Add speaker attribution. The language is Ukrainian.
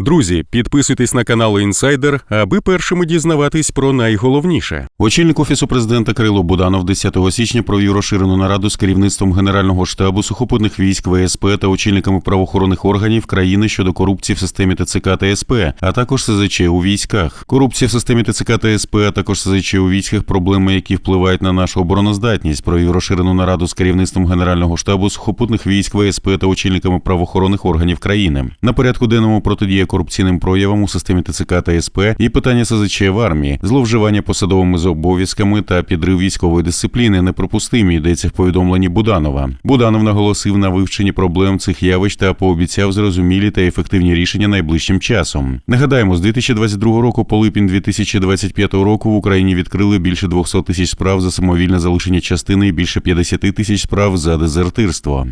Speaker 1: Друзі, підписуйтесь на канал Інсайдер, аби першими дізнаватись про найголовніше. Очільник офісу президента Кирило Буданов 10 січня провів розширену нараду з керівництвом Генерального штабу сухопутних військ ВСП та очільниками правоохоронних органів країни щодо корупції в системі ТЦК та СП, а також СЗЧ у військах. Корупція в системі ТЦК та СП, а також СЗЧ у військах, проблеми, які впливають на нашу обороноздатність. Провів розширену нараду з керівництвом Генерального штабу сухопутних військ ВСП та очільниками правоохоронних органів країни. На порядку денному протидія корупційним проявам у системі ТЦК та СП і питання СЗЧ в армії, зловживання посадовими з обов'язками та підрив військової дисципліни неприпустимі. Йдеться в повідомленні Буданова. Буданов наголосив на вивченні проблем цих явищ та пообіцяв зрозумілі та ефективні рішення найближчим часом. Нагадаємо, з 2022 року по липень 2025 року в Україні відкрили більше 200 тисяч справ за самовільне залишення частини і більше 50 тисяч справ за дезертирство.